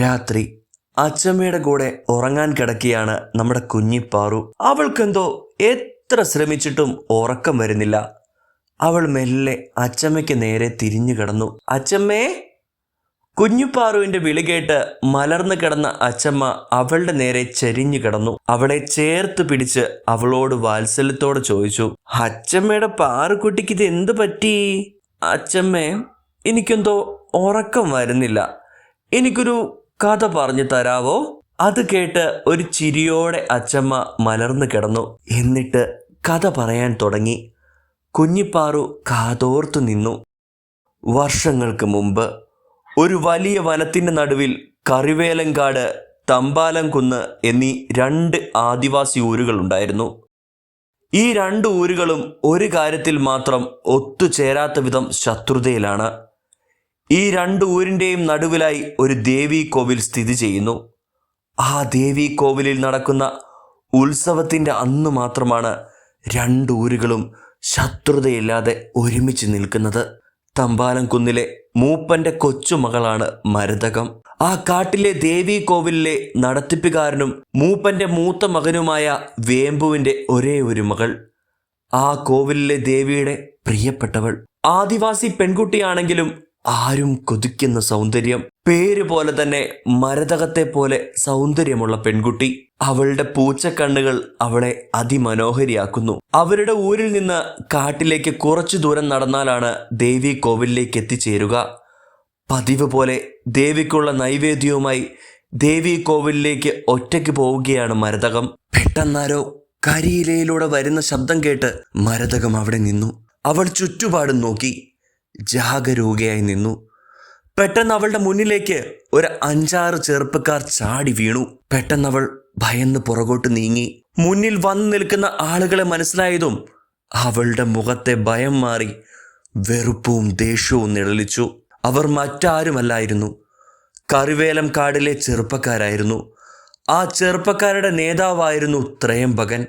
രാത്രി അച്ചമ്മയുടെ കൂടെ ഉറങ്ങാൻ കിടക്കുകയാണ് നമ്മുടെ കുഞ്ഞിപ്പാറു അവൾക്കെന്തോ എത്ര ശ്രമിച്ചിട്ടും ഉറക്കം വരുന്നില്ല. അവൾ മെല്ലെ അച്ചമ്മയ്ക്ക് നേരെ തിരിഞ്ഞു കിടന്നു. അച്ചമ്മേ! കുഞ്ഞുപാറുവിന്റെ വിളി കേട്ട് മലർന്നു കിടന്ന അച്ചമ്മ അവളുടെ നേരെ ചെരിഞ്ഞു കിടന്നു. അവളെ ചേർത്ത് പിടിച്ച് അവളോട് വാത്സല്യത്തോടെ ചോദിച്ചു അച്ചമ്മയുടെ പാറുക്കുട്ടിക്ക് ഇത് എന്ത് പറ്റി? അച്ചമ്മേ എനിക്കെന്തോ ഉറക്കം വരുന്നില്ല. എനിക്കൊരു കഥ പറഞ്ഞു തരാവോ? അത് കേട്ട് ഒരു ചിരിയോടെ അച്ചമ്മ മലർന്നു കിടന്നു. എന്നിട്ട് കഥ പറയാൻ തുടങ്ങി. കുഞ്ഞിപ്പാറു കാതോർത്തു നിന്നു. വർഷങ്ങൾക്ക് മുമ്പ് ഒരു വലിയ വനത്തിന്റെ നടുവിൽ കറിവേലങ്കാട് തമ്പാലംകുന്ന് എന്നീ രണ്ട് ആദിവാസി ഊരുകളുണ്ടായിരുന്നു ഈ രണ്ട് ഊരുകളും ഒരു കാര്യത്തിൽ മാത്രം ഒത്തുചേരാത്ത വിധം ശത്രുതയിലാണ്. ഈ രണ്ട് ഊരിന്റെയും നടുവിലായി ഒരു ദേവി കോവിൽ സ്ഥിതി ചെയ്യുന്നു. ആ ദേവി കോവിലിൽ നടക്കുന്ന ഉത്സവത്തിന്റെ അന്ന് മാത്രമാണ് രണ്ട് ഊരുകളും ശത്രുതയില്ലാതെ ഒരുമിച്ച് നിൽക്കുന്നത്. തമ്പാലം കുന്നിലെ മൂപ്പന്റെ കൊച്ചുമകളാണ് മരതകം. ആ കാട്ടിലെ ദേവി കോവിലിലെ നടത്തിപ്പുകാരനും മൂപ്പന്റെ മൂത്ത മകനുമായ വേമ്പുവിന്റെ ഒരേ ഒരു മകൾ. ആ കോവിലിലെ ദേവിയുടെ പ്രിയപ്പെട്ടവൾ. ആദിവാസി പെൺകുട്ടിയാണെങ്കിലും ആരും കൊതിക്കുന്ന സൗന്ദര്യം. പേര് പോലെ തന്നെ മരതകത്തെ പോലെ സൗന്ദര്യമുള്ള പെൺകുട്ടി. അവളുടെ പൂച്ചക്കണ്ണുകൾ അവളെ അതിമനോഹരിയാക്കുന്നു. അവരുടെ ഊരിൽ നിന്ന് കാട്ടിലേക്ക് കുറച്ചു ദൂരം നടന്നാലാണ് ദേവി കോവിലിലേക്ക് എത്തിച്ചേരുക. പതിവ് പോലെ ദേവിക്കുള്ള നൈവേദ്യവുമായി ദേവി കോവിലിലേക്ക് ഒറ്റയ്ക്ക് പോവുകയാണ് മരതകം. പെട്ടെന്നാരോ കരിയിലയിലൂടെ വരുന്ന ശബ്ദം കേട്ട് മരതകം അവിടെ നിന്നു. അവൾ ചുറ്റുപാടും നോക്കി. ജാഗരൂകയായി നിന്നു. പെട്ടെന്ന് അവളുടെ മുന്നിലേക്ക് ഒരു അഞ്ചാറ് ചെറുപ്പക്കാർ ചാടി വീണു. പെട്ടെന്ന് അവൾ ഭയന്ന് പുറകോട്ട് നീങ്ങി. മുന്നിൽ വന്നു നിൽക്കുന്ന ആളുകളെ മനസ്സിലായതും അവളുടെ മുഖത്തെ ഭയം മാറി വെറുപ്പും ദേഷ്യവും നിഴലിച്ചു. അവർ മറ്റാരുമല്ലായിരുന്നു. കറിവേലം കാടിലെ ചെറുപ്പക്കാരായിരുന്നു. ആ ചെറുപ്പക്കാരുടെ നേതാവായിരുന്നു ത്രയംബകൻ.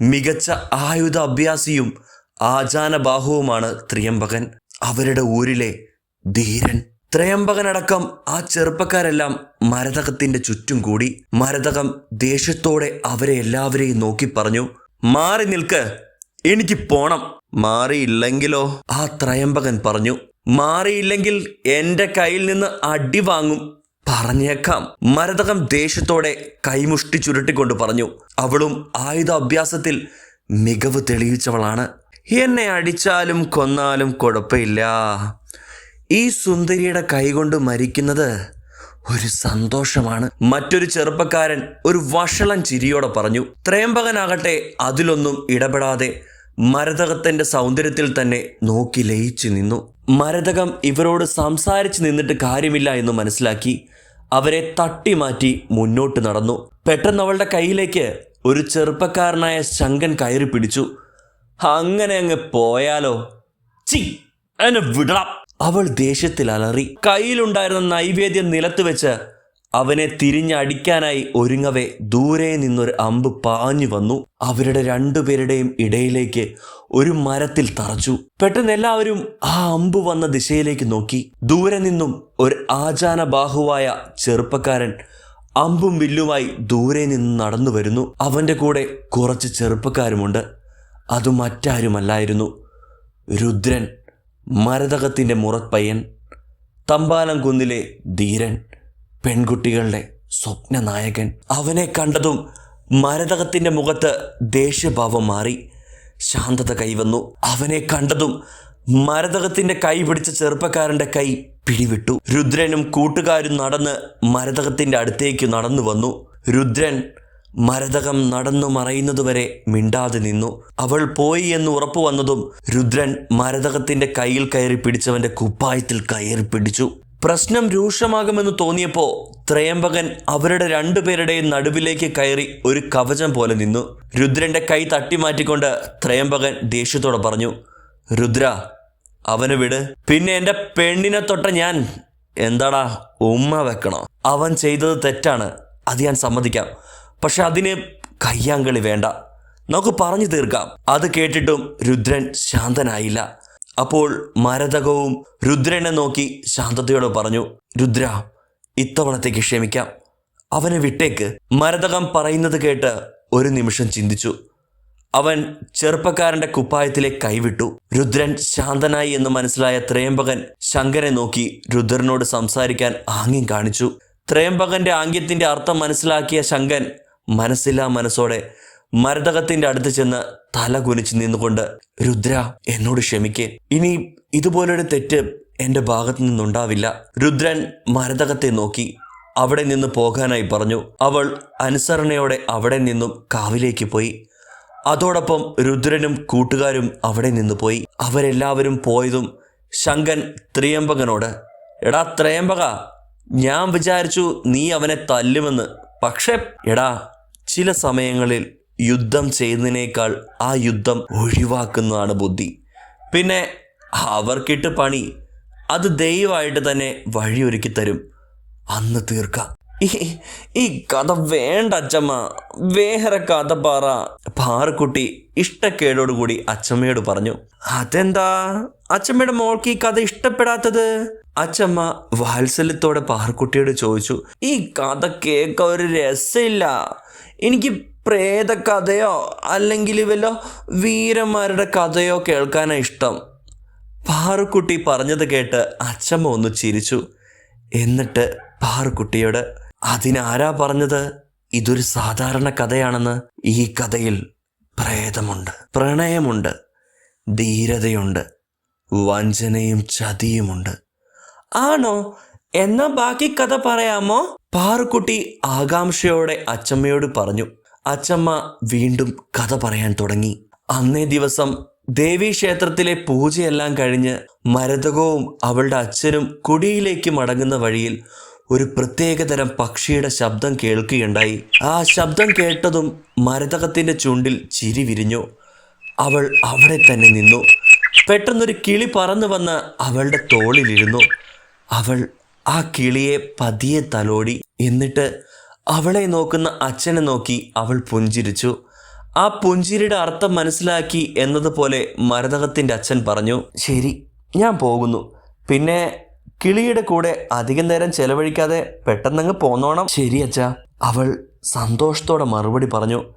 മികച്ച ആയുധ അഭ്യാസിയും ആചാനബാഹുവുമാണ് ത്രയംബകൻ. അവരുടെ ഊരിലെ ധീരൻ. ത്രയംബകനടക്കം ആ ചെറുപ്പക്കാരെല്ലാം മരതകത്തിന്റെ ചുറ്റും കൂടി മരതകം ദേഷ്യത്തോടെ അവരെ എല്ലാവരെയും നോക്കി പറഞ്ഞു മാറി നിൽക്ക് എനിക്ക് പോണം. മാറിയില്ലെങ്കിലോ? ആ ത്രയംബകൻ പറഞ്ഞു മാറിയില്ലെങ്കിൽ എന്റെ കയ്യിൽ നിന്ന് അടി വാങ്ങും. പറഞ്ഞേക്കാം. മരതകം ദേഷ്യത്തോടെ കൈമുഷ്ടി ചുരുട്ടിക്കൊണ്ട് പറഞ്ഞു അവളും ആയുധ അഭ്യാസത്തിൽ മികവ് തെളിയിച്ചവളാണ്. എന്നെ അടിച്ചാലും കൊന്നാലും കുഴപ്പമില്ല. ഈ സുന്ദരിയുടെ കൈകൊണ്ട് മരിക്കുന്നത് ഒരു സന്തോഷമാണ്. മറ്റൊരു ചെറുപ്പക്കാരൻ ഒരു വഷളൻ ചിരിയോടെ പറഞ്ഞു ത്രയംബകനാകട്ടെ അതിലൊന്നും ഇടപെടാതെ മരതകത്തിന്റെ സൗന്ദര്യത്തിൽ തന്നെ നോക്കി ലയിച്ചു നിന്നു. മരതകം ഇവരോട് സംസാരിച്ചു നിന്നിട്ട് കാര്യമില്ല എന്ന് മനസ്സിലാക്കി അവരെ തട്ടിമാറ്റി മുന്നോട്ട് നടന്നു. പെട്ടെന്ന് അവളുടെ കയ്യിലേക്ക് ഒരു ചെറുപ്പക്കാരനായ ശങ്കൻ കയറി പിടിച്ചു. അങ്ങനെ അങ്ങ് പോയാലോ? ചി എന്നെ വിടണം അവൾ ദേഷ്യത്തിൽ അലറി. കയ്യിലുണ്ടായിരുന്ന നൈവേദ്യം നിലത്ത് വെച്ച് അവനെ തിരിഞ്ഞടിക്കാനായി ഒരുങ്ങവേ ദൂരെ നിന്നൊരു അമ്പ് പാഞ്ഞു വന്നു. അവരുടെ രണ്ടുപേരുടെയും ഇടയിലേക്ക് ഒരു മരത്തിൽ തറച്ചു. പെട്ടെന്ന് എല്ലാവരും ആ അമ്പ് വന്ന ദിശയിലേക്ക് നോക്കി. ദൂരെ നിന്നും ഒരു ആചാന ബാഹുവായ ചെറുപ്പക്കാരൻ അമ്പും വില്ലുമായി ദൂരെ നിന്ന് നടന്നു വരുന്നു. അവന്റെ കൂടെ കുറച്ച് ചെറുപ്പക്കാരുമുണ്ട്. അത് മറ്റാരുമല്ലായിരുന്നു. രുദ്രൻ മരതകത്തിന്റെ മുറപ്പയ്യൻ തമ്പാലം കുന്നിലെ ധീരൻ പെൺകുട്ടികളുടെ സ്വപ്നനായകൻ. അവനെ കണ്ടതും മരതകത്തിന്റെ മുഖത്ത് ദേഷ്യഭാവം മാറി ശാന്തത കൈവന്നു. അവനെ കണ്ടതും മരതകത്തിന്റെ കൈ പിടിച്ച ചെറുപ്പക്കാരന്റെ കൈ പിടിവിട്ടു. രുദ്രനും കൂട്ടുകാരും നടന്ന് മരതകത്തിന്റെ അടുത്തേക്ക് നടന്നു വന്നു രുദ്രൻ മരതകം നടന്നു മറയുന്നതുവരെ മിണ്ടാതെ നിന്നു. അവൾ പോയി എന്ന് ഉറപ്പു വന്നതും രുദ്രൻ മരതകത്തിന്റെ കയ്യിൽ കയറി പിടിച്ചവന്റെ കുപ്പായത്തിൽ കയറി പിടിച്ചു. പ്രശ്നം രൂക്ഷമാകുമെന്ന് തോന്നിയപ്പോ ത്രയംബകൻ അവരുടെ രണ്ടുപേരുടെയും നടുവിലേക്ക് കയറി ഒരു കവചം പോലെ നിന്നു. രുദ്രന്റെ കൈ തട്ടിമാറ്റിക്കൊണ്ട് ത്രയംബകൻ ദേഷ്യത്തോടെ പറഞ്ഞു രുദ്ര അവന് വിട്. പിന്നെ എന്റെ പെണ്ണിനെ തൊട്ട ഞാൻ എന്താടാ ഉമ്മ വെക്കണോ? അവൻ ചെയ്തത് തെറ്റാണ്. അത് ഞാൻ സമ്മതിക്കാം. പക്ഷെ അതിന് കയ്യാങ്കളി വേണ്ട. നമുക്ക് പറഞ്ഞു തീർക്കാം. അത് കേട്ടിട്ടും രുദ്രൻ ശാന്തനായില്ല. അപ്പോൾ മരതകവും രുദ്രനെ നോക്കി ശാന്തതയോട് പറഞ്ഞു രുദ്ര ഇത്തവണത്തേക്ക് ക്ഷമിക്കാം. അവനെ വിട്ടേക്ക്. മരതകം പറയുന്നത് കേട്ട് ഒരു നിമിഷം ചിന്തിച്ചു. അവൻ ചെറുപ്പക്കാരന്റെ കുപ്പായത്തിലെ കൈവിട്ടു. രുദ്രൻ ശാന്തനായി എന്ന് മനസ്സിലായ ത്രയംബകൻ ശങ്കരെ നോക്കി രുദ്രനോട് സംസാരിക്കാൻ ആംഗ്യം കാണിച്ചു. ത്രയംബകന്റെ ആംഗ്യത്തിന്റെ അർത്ഥം മനസ്സിലാക്കിയ ശങ്കൻ മനസ്സില്ലാ മനസ്സോടെ മരതകത്തിന്റെ അടുത്ത് ചെന്ന് തല കുനിച്ച് നിന്നുകൊണ്ട് രുദ്ര എന്നോട് ക്ഷമിക്കേ. ഇനി ഇതുപോലൊരു തെറ്റ് എന്റെ ഭാഗത്തു നിന്നുണ്ടാവില്ല. രുദ്രൻ മരതകത്തെ നോക്കി അവിടെ നിന്ന് പോകാനായി പറഞ്ഞു. അവൾ അനുസരണയോടെ അവിടെ നിന്നും കാവിലേക്ക് പോയി. അതോടൊപ്പം രുദ്രനും കൂട്ടുകാരും അവിടെ നിന്ന് പോയി. അവരെല്ലാവരും പോയതും ശങ്കൻ ത്രിയംബകനോട് എടാ ത്രയംബക ഞാൻ വിചാരിച്ചു നീ അവനെ തല്ലുമെന്ന്. പക്ഷേ എടാ ചില സമയങ്ങളിൽ യുദ്ധം ചെയ്യുന്നതിനേക്കാൾ ആ യുദ്ധം ഒഴിവാക്കുന്നതാണ് ബുദ്ധി. പിന്നെ അവർക്കിട്ട് പണി അത് ദൈവമായിട്ട് തന്നെ വഴിയൊരുക്കി തരും. അന്ന് തീർക്കാം. ഈ കഥ വേണ്ട അച്ചമ്മ. വേറെ കഥ പറ. പാറക്കുട്ടി ഇഷ്ടക്കേടോടുകൂടി അച്ചമ്മയോട് പറഞ്ഞു. അതെന്താ? അച്ചമ്മയുടെ മോൾക്ക് ഈ കഥ ഇഷ്ടപ്പെടാത്തത്? അച്ചമ്മ വാത്സല്യത്തോടെ പാറക്കുട്ടിയോട് ചോദിച്ചു. ഈ കഥ കേൾക്ക ഒരു രസമില്ല. എനിക്ക് പ്രേത കഥയോ അല്ലെങ്കിൽ വല്ല വീരന്മാരുടെ കഥയോ കേൾക്കാനാണ് ഇഷ്ടം. പാറുക്കുട്ടി പറഞ്ഞത് കേട്ട് അച്ഛമ്മ ഒന്ന് ചിരിച്ചു. എന്നിട്ട് പാറുക്കുട്ടിയോട് അതിനാരാ പറഞ്ഞത്? ഇതൊരു സാധാരണ കഥയാണെന്ന് ഈ കഥയിൽ പ്രേതമുണ്ട് പ്രണയമുണ്ട് ധീരതയുണ്ട് വഞ്ചനയും ചതിയുമുണ്ട്. ആണോ? എന്നാ ബാക്കി കഥ പറയാമോ? പാറുക്കുട്ടി ആകാംക്ഷയോടെ അച്ചമ്മയോട് പറഞ്ഞു അച്ചമ്മ വീണ്ടും കഥ പറയാൻ തുടങ്ങി. അന്നേ ദിവസം ദേവീക്ഷേത്രത്തിലെ പൂജയെല്ലാം കഴിഞ്ഞ് മരതകവും അവളുടെ അച്ഛനും കുടിയിലേക്ക് മടങ്ങുന്ന വഴിയിൽ ഒരു പ്രത്യേകതരം പക്ഷിയുടെ ശബ്ദം കേൾക്കുകയുണ്ടായി. ആ ശബ്ദം കേട്ടതും മരതകത്തിന്റെ ചുണ്ടിൽ ചിരി വിരിഞ്ഞു. അവൾ അവിടെ തന്നെ നിന്നു. പെട്ടെന്നൊരു കിളി പറന്നു വന്ന് അവളുടെ തോളിലിരുന്നു. അവൾ ആ കിളിയെ പതിയെ തലോടി എന്നിട്ട് അവളെ നോക്കുന്ന അച്ഛനെ നോക്കി അവൾ പുഞ്ചിരിച്ചു. ആ പുഞ്ചിരിയുടെ അർത്ഥം മനസ്സിലാക്കി എന്നതുപോലെ മരതകത്തിന്റെ അച്ഛൻ പറഞ്ഞു ശരി ഞാൻ പോകുന്നു. പിന്നെ കിളിയുടെ കൂടെ അധികം നേരം ചെലവഴിക്കാതെ പെട്ടെന്നങ്ങ് പോന്നോണം. ശരി അച്ഛ. അവൾ സന്തോഷത്തോടെ മറുപടി പറഞ്ഞു.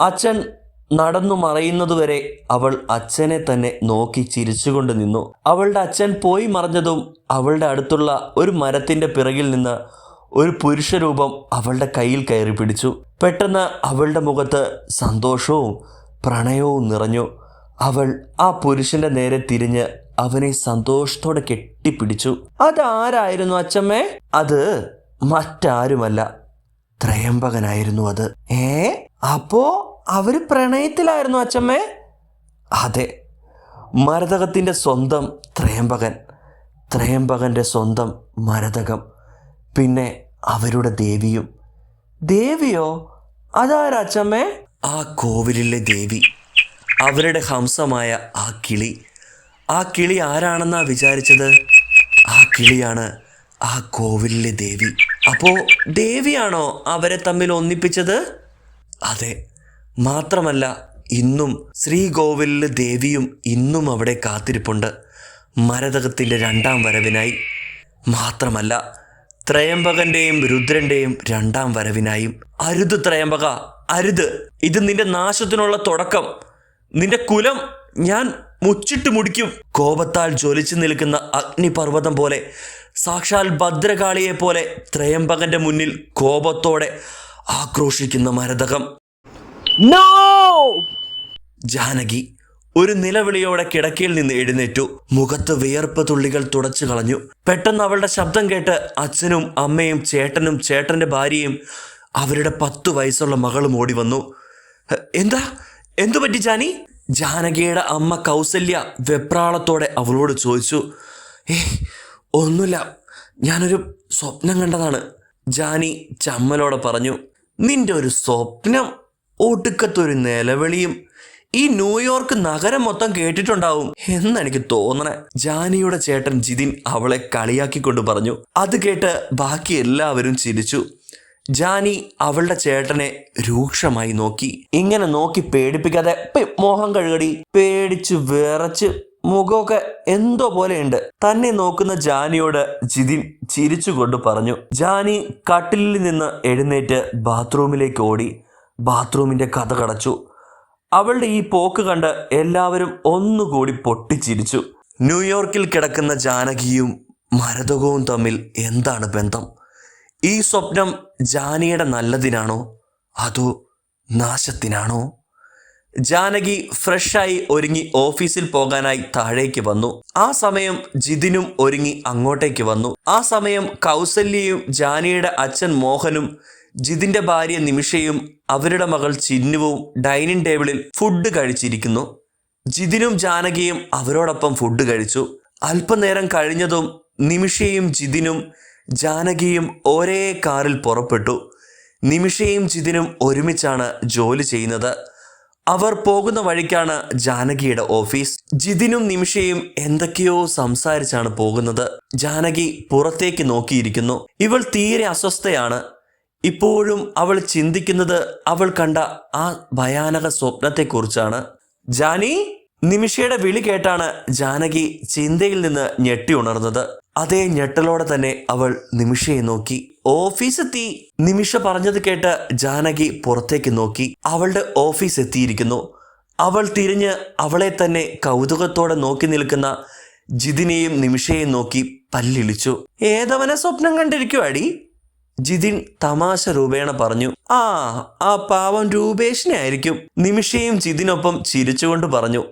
അച്ഛൻ നടന്നു മറയുന്നതുവരെ അവൾ അച്ഛനെ തന്നെ നോക്കി ചിരിച്ചുകൊണ്ട് നിന്നു. അവളുടെ അച്ഛൻ പോയി മറഞ്ഞതും അവളുടെ അടുത്തുള്ള ഒരു മരത്തിന്റെ പിറകിൽ നിന്ന് ഒരു പുരുഷരൂപം അവളുടെ കയ്യിൽ കയറി പിടിച്ചു. പെട്ടെന്ന് അവളുടെ മുഖത്ത് സന്തോഷവും പ്രണയവും നിറഞ്ഞു. അവൾ ആ പുരുഷന്റെ നേരെ തിരിഞ്ഞ് അവനെ സന്തോഷത്തോടെ കെട്ടിപ്പിടിച്ചു. അതാരായിരുന്നു അച്ഛമ്മേ? അത് മറ്റാരുമല്ല. ത്രയംബകനായിരുന്നു അത്. ഏ? അപ്പോ അവർ പ്രണയത്തിലായിരുന്നു അച്ഛമ്മേ. അതെ മരതകത്തിന്റെ സ്വന്തം ത്രയംബകൻ ത്രയംബകന്റെ സ്വന്തം മരതകം പിന്നെ അവരുടെ ദേവിയും. ദേവിയോ? അതാരാ അച്ഛമ്മേ? ആ കോവിലിലെ ദേവി അവരുടെ ഹംസമായ ആ കിളി. ആ കിളി ആരാണെന്നാ വിചാരിച്ചത്? ആ കിളിയാണ് ആ കോവിലിലെ ദേവി. അപ്പോ ദേവിയാണോ അവരെ തമ്മിൽ ഒന്നിപ്പിച്ചത്? അതെ മാത്രമല്ല ഇന്നും ശ്രീകോവിലിൽ ദേവിയും ഇന്നും അവിടെ കാത്തിരിപ്പുണ്ട്. മരതകത്തിന്റെ രണ്ടാം വരവിനായി. മാത്രമല്ല ത്രയംബകന്റെയും രുദ്രന്റെയും രണ്ടാം വരവിനായും. അരുത് ത്രയംബക അരുത്. ഇത് നിന്റെ നാശത്തിനുള്ള തുടക്കം. നിന്റെ കുലം ഞാൻ മുച്ചിട്ട് മുടിക്കും. കോപത്താൽ ജ്വലിച്ചു നിൽക്കുന്ന അഗ്നിപർവതം പോലെ സാക്ഷാൽ ഭദ്രകാളിയെ പോലെ ത്രയംബകന്റെ മുന്നിൽ കോപത്തോടെ ആക്രോശിക്കുന്ന മരതകം. No! ജാനകി ഒരു നിലവിളിയോടെ കിടക്കയിൽ നിന്ന് എഴുന്നേറ്റു. മുഖത്ത് വിയർപ്പ് തുള്ളികൾ തുടച്ചു കളഞ്ഞു. പെട്ടെന്ന് അവളുടെ ശബ്ദം കേട്ട് അച്ഛനും അമ്മയും ചേട്ടനും ചേട്ടന്റെ ഭാര്യയും അവരുടെ പത്തു വയസ്സുള്ള മകളും ഓടി വന്നു. എന്താ? എന്തു പറ്റി ജാനി? ജാനകിയുടെ അമ്മ കൗസല്യ വെപ്രാളത്തോടെ അവളോട് ചോദിച്ചു. ഏ ഒന്നുമില്ല. ഞാനൊരു സ്വപ്നം കണ്ടതാണ്. ജാനി ചമ്മലോടെ പറഞ്ഞു. നിന്റെ ഒരു സ്വപ്നം ഒടുക്കത്തൊരു നിലവിളിയും ഈ ന്യൂയോർക്ക് നഗരം മൊത്തം കേട്ടിട്ടുണ്ടാവും എന്നെനിക്ക് തോന്നണേ. ജാനിയുടെ ചേട്ടൻ ജിതിൻ അവളെ കളിയാക്കിക്കൊണ്ട് പറഞ്ഞു. അത് കേട്ട് ബാക്കി എല്ലാവരും ചിരിച്ചു. ജാനി അവളുടെ ചേട്ടനെ രൂക്ഷമായി നോക്കി. ഇങ്ങനെ നോക്കി പേടിപ്പിക്കാതെ "പ് മോഹം കഴുകടി പേടിച്ച് വിറച്ച് മുഖമൊക്കെ എന്തോ പോലെയുണ്ട്. തന്നെ നോക്കുന്ന ജാനിയോട് ജിതിൻ ചിരിച്ചുകൊണ്ട് പറഞ്ഞു. ജാനി കട്ടിലിൽ നിന്ന് എഴുന്നേറ്റ് ബാത്റൂമിലേക്ക് ഓടി. ബാത്റൂമിന്റെ കഥ കടച്ചു. അവളുടെ ഈ പോക്ക് കണ്ട് എല്ലാവരും ഒന്നുകൂടി പൊട്ടിച്ചിരിച്ചു. ന്യൂയോർക്കിൽ കിടക്കുന്ന ജാനകിയും മരതകവും തമ്മിൽ എന്താണ് ബന്ധം? ഈ സ്വപ്നം ജാനിയുടെ നല്ലതിനാണോ? അതോ നാശത്തിനാണോ? ജാനകി ഫ്രഷായി ഒരുങ്ങി ഓഫീസിൽ പോകാനായി താഴേക്ക് വന്നു. ആ സമയം ജിതിനും ഒരുങ്ങി അങ്ങോട്ടേക്ക് വന്നു. ആ സമയം കൗസല്യയും ജാനിയുടെ അച്ഛൻ മോഹനും ജിതിന്റെ ഭാര്യ നിമിഷയും അവരുടെ മകൾ ചിന്നുവും ഡൈനിങ് ടേബിളിൽ ഫുഡ് കഴിച്ചിരിക്കുന്നു. ജിതിനും ജാനകിയും അവരോടൊപ്പം ഫുഡ് കഴിച്ചു. അല്പനേരം കഴിഞ്ഞതും നിമിഷയും ജിതിനും ജാനകിയും ഒരേ കാറിൽ പുറപ്പെട്ടു. നിമിഷയും ജിതിനും ഒരുമിച്ചാണ് ജോലി ചെയ്യുന്നത്. അവർ പോകുന്ന വഴിക്കാണ് ജാനകിയുടെ ഓഫീസ്. ജിതിനും നിമിഷയും എന്തൊക്കെയോ സംസാരിച്ചാണ് പോകുന്നത്. ജാനകി പുറത്തേക്ക് നോക്കിയിരിക്കുന്നു. ഇവൾ തീരെ അസ്വസ്ഥയാണ്. ഇപ്പോഴും അവൾ ചിന്തിക്കുന്നത് അവൾ കണ്ട ആ ഭയാനക സ്വപ്നത്തെക്കുറിച്ചാണ്. ജാനി നിമിഷയുടെ വിളി കേട്ടാണ് ജാനകി ചിന്തയിൽ നിന്ന് ഞെട്ടി ഉണർന്നത്. അതേ ഞെട്ടലോടെ തന്നെ അവൾ നിമിഷയെ നോക്കി. ഓഫീസ് എത്തി നിമിഷ പറഞ്ഞത് കേട്ട് ജാനകി പുറത്തേക്ക് നോക്കി. അവളുടെ ഓഫീസ് എത്തിയിരിക്കുന്നു. അവൾ തിരിഞ്ഞ് അവളെ തന്നെ കൗതുകത്തോടെ നോക്കി നിൽക്കുന്ന ജിതിനെയും നിമിഷയെയും നോക്കി പല്ലിളിച്ചു. ഏതവനെ സ്വപ്നം കണ്ടിരിക്കുവാടി? ജിതിൻ തമാശ രൂപേണ പറഞ്ഞു ആ ആ പാവം രൂപേഷിനെ ആയിരിക്കും നിമിഷയും ജിതിനൊപ്പം ചിരിച്ചുകൊണ്ട് പറഞ്ഞു.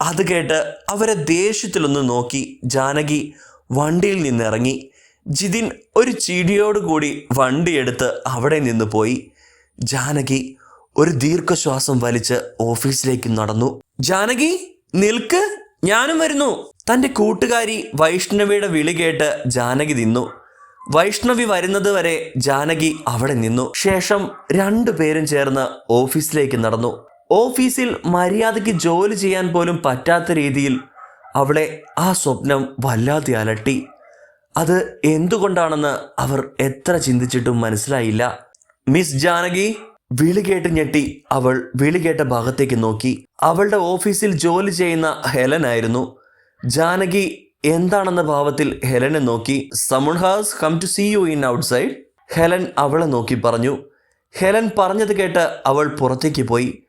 അത് കേട്ട് അവരെ ദേഷ്യത്തിലൊന്ന് നോക്കി ജാനകി വണ്ടിയിൽ നിന്നിറങ്ങി. ജിതിൻ ഒരു ചിടിയോടുകൂടി വണ്ടിയെടുത്ത് അവിടെ നിന്ന് പോയി. ജാനകി ഒരു ദീർഘശ്വാസം വലിച്ച് ഓഫീസിലേക്ക് നടന്നു. ജാനകി നിൽക്ക് ഞാനും വരുന്നു. തന്റെ കൂട്ടുകാരി വൈഷ്ണവിയുടെ വിളി കേട്ട് ജാനകി നിന്നു. വൈഷ്ണവി വരുന്നത് വരെ ജാനകി അവിടെ നിന്നു. ശേഷം രണ്ടുപേരും ചേർന്ന് ഓഫീസിലേക്ക് നടന്നു. ഓഫീസിൽ മര്യാദയ്ക്ക് ജോലി ചെയ്യാൻ പോലും പറ്റാത്ത രീതിയിൽ അവളെ ആ സ്വപ്നം വല്ലാതെ അലട്ടി. അത് എന്തുകൊണ്ടാണെന്ന് അവർ എത്ര ചിന്തിച്ചിട്ടും മനസ്സിലായില്ല. മിസ് ജാനകി വിളി കേട്ട് ഞെട്ടി. അവൾ വിളി കേട്ട ഭാഗത്തേക്ക് നോക്കി. അവളുടെ ഓഫീസിൽ ജോലി ചെയ്യുന്ന ഹെലൻ ആയിരുന്നു. ജാനകി എന്താണെന്ന ഭാവത്തിൽ ഹെലനെ നോക്കി someone has come to see you in outside. Helen അവളെ നോക്കി പറഞ്ഞു. ഹെലൻ പറഞ്ഞത് കേട്ട് അവൾ പുറത്തേക്ക് പോയി.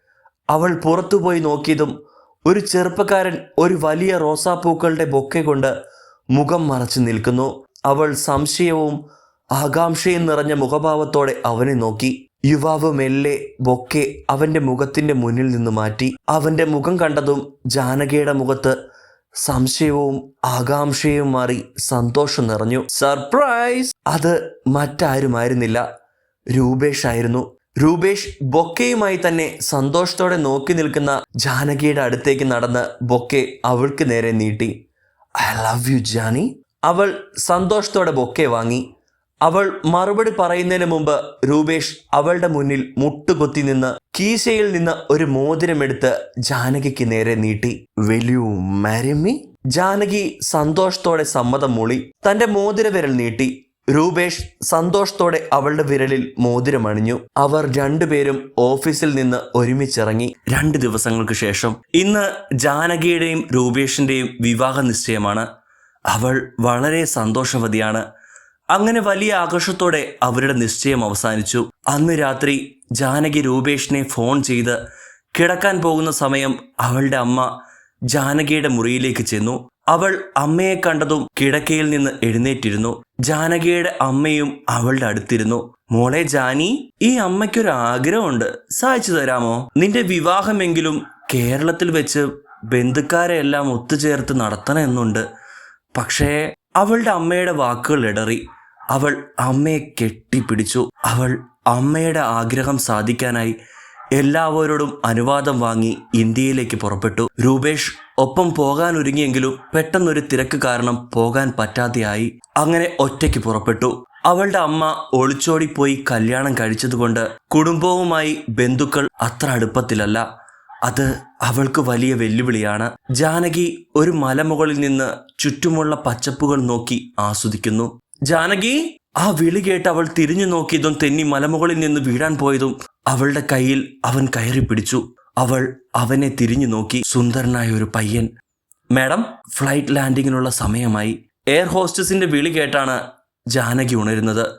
അവൾ പുറത്തുപോയി നോക്കിയതും ഒരു ചെറുപ്പക്കാരൻ ഒരു വലിയ റോസാപ്പൂക്കളുടെ ബൊക്കെ കൊണ്ട് മുഖം മറച്ചു നിൽക്കുന്നു. അവൾ സംശയവും ആകാംക്ഷയും നിറഞ്ഞ മുഖഭാവത്തോടെ അവനെ നോക്കി. യുവാവ് മെല്ലെ ബൊക്കെ അവന്റെ മുഖത്തിന്റെ മുന്നിൽ നിന്ന് മാറ്റി. അവന്റെ മുഖം കണ്ടതും ജാനകിയുടെ മുഖത്ത് സംശയവും ആകാംക്ഷയും മാറി സന്തോഷം നിറഞ്ഞു. സർപ്രൈസ് അത് മറ്റാരുമായിരുന്നില്ല. രൂപേഷ് ആയിരുന്നു. രൂപേഷ് ബൊക്കയുമായി തന്നെ സന്തോഷത്തോടെ നോക്കി നിൽക്കുന്ന ജാനകിയുടെ അടുത്തേക്ക് നടന്ന് ബൊക്കെ അവൾക്ക് നേരെ നീട്ടി. ഐ ലവ് യു ജാനി അവൾ സന്തോഷത്തോടെ ബൊക്കെ വാങ്ങി. അവൾ മറുപടി പറയുന്നതിന് മുമ്പ് രൂപേഷ് അവളുടെ മുന്നിൽ മുട്ടുകുത്തി നിന്ന് കീശയിൽ നിന്ന് ഒരു മോതിരമെടുത്ത് ജാനകിക്ക് നേരെ നീട്ടി. വെല്യു മരമി? ജാനകി സന്തോഷത്തോടെ സമ്മതം മൂളി തന്റെ മോതിര വിരൽ നീട്ടി. രൂപേഷ് സന്തോഷത്തോടെ അവളുടെ വിരലിൽ മോതിരം അണിഞ്ഞു. അവർ രണ്ടുപേരും ഓഫീസിൽ നിന്ന് ഒരുമിച്ചിറങ്ങി. രണ്ട് ദിവസങ്ങൾക്ക് ശേഷം ഇന്ന് ജാനകിയുടെയും രൂപേഷിന്റെയും വിവാഹ നിശ്ചയമാണ് അവൾ വളരെ സന്തോഷവതിയാണ്. അങ്ങനെ വലിയ ആഘോഷത്തോടെ അവരുടെ നിശ്ചയം അവസാനിച്ചു. അന്ന് രാത്രി ജാനകി രൂപേഷിനെ ഫോൺ ചെയ്ത് കിടക്കാൻ പോകുന്ന സമയം അവളുടെ അമ്മ ജാനകിയുടെ മുറിയിലേക്ക് ചെന്നു. അവൾ അമ്മയെ കണ്ടതും കിടക്കയിൽ നിന്ന് എഴുന്നേറ്റിരുന്നു. ജാനകിയുടെ അമ്മയും അവളുടെ അടുത്തിരുന്നു. മോളെ ജാനി ഈ അമ്മയ്ക്കൊരു ആഗ്രഹമുണ്ട്. സഹായിച്ചു തരാമോ? നിന്റെ വിവാഹമെങ്കിലും കേരളത്തിൽ വെച്ച് ബന്ധുക്കാരെ എല്ലാം ഒത്തുചേർത്ത് നടത്തണമെന്നുണ്ട് പക്ഷേ അവളുടെ അമ്മയുടെ വാക്കുകൾ ഇടറി. അവൾ അമ്മയെ കെട്ടിപ്പിടിച്ചു. അവൾ അമ്മയുടെ ആഗ്രഹം സാധിക്കാനായി എല്ലാവരോടും അനുവാദം വാങ്ങി ഇന്ത്യയിലേക്ക് പുറപ്പെട്ടു. രൂപേഷ് ഒപ്പം പോകാൻ ഒരുങ്ങിയെങ്കിലും പെട്ടെന്നൊരു തിരക്ക് കാരണം പോകാൻ പറ്റാതെയായി. അങ്ങനെ ഒറ്റയ്ക്ക് പുറപ്പെട്ടു. അവളുടെ അമ്മ ഒളിച്ചോടിപ്പോയി കല്യാണം കഴിച്ചതുകൊണ്ട് കുടുംബവുമായി ബന്ധുക്കൾ അത്ര അടുപ്പത്തിലല്ല. അത് അവൾക്ക് വലിയ വെല്ലുവിളിയാണ്. ജാനകി ഒരു മലമുകളിൽ നിന്ന് ചുറ്റുമുള്ള പച്ചപ്പുകൾ നോക്കി ആസ്വദിക്കുന്നു. ജാനകി ആ വിളി കേട്ട് അവൾ തിരിഞ്ഞു നോക്കിയതും തെന്നി മലമുകളിൽ നിന്ന് വീഴാൻ പോയതും അവളുടെ കയ്യിൽ അവൻ കയറി പിടിച്ചു. അവൾ അവനെ തിരിഞ്ഞു നോക്കി സുന്ദരനായ ഒരു പയ്യൻ. മാഡം ഫ്ലൈറ്റ് ലാൻഡിങ്ങിനുള്ള സമയമായി. എയർ ഹോസ്റ്റസിന്റെ വിളി കേട്ടാണ് ജാനകി ഉണരുന്നത്.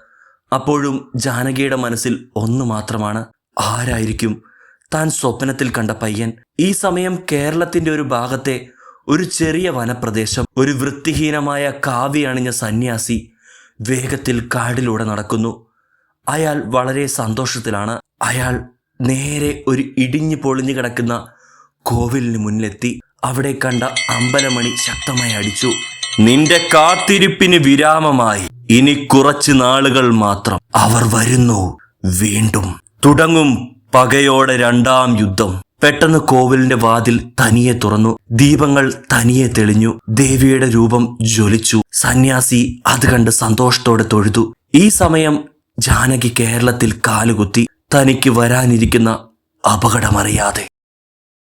അപ്പോഴും ജാനകിയുടെ മനസ്സിൽ ഒന്ന് മാത്രമാണ് ആരായിരിക്കും താൻ സ്വപ്നത്തിൽ കണ്ട പയ്യൻ. ഈ സമയം കേരളത്തിന്റെ ഒരു ഭാഗത്തെ ഒരു ചെറിയ വനപ്രദേശം ഒരു വൃത്തിഹീനമായ കാവി അണിഞ്ഞ സന്യാസി വേഗത്തിൽ കാടിലൂടെ നടക്കുന്നു. അയാൾ വളരെ സന്തോഷത്തിലാണ്. അയാൾ നേരെ ഒരു ഇടിഞ്ഞു പൊളിഞ്ഞു കിടക്കുന്ന കോവിലിന് മുന്നിലെത്തി. അവിടെ കണ്ട അമ്പലമണി ശക്തമായി അടിച്ചു. നിന്റെ കാത്തിരിപ്പിന് വിരാമമായി. ഇനി കുറച്ച് നാളുകൾ മാത്രം. അവർ വരുന്നു. വീണ്ടും തുടങ്ങും പകയോടെ രണ്ടാം യുദ്ധം. പെട്ടെന്ന് കോവിലിന്റെ വാതിൽ തനിയെ തുറന്നു. ദീപങ്ങൾ തനിയെ തെളിഞ്ഞു. ദേവിയുടെ രൂപം ജ്വലിച്ചു. സന്യാസി അത് കണ്ട് സന്തോഷത്തോടെ തൊഴുതു. ഈ സമയം ജാനകി കേരളത്തിൽ കാലുകുത്തി തനിക്ക് വരാനിരിക്കുന്ന അപകടമറിയാതെ.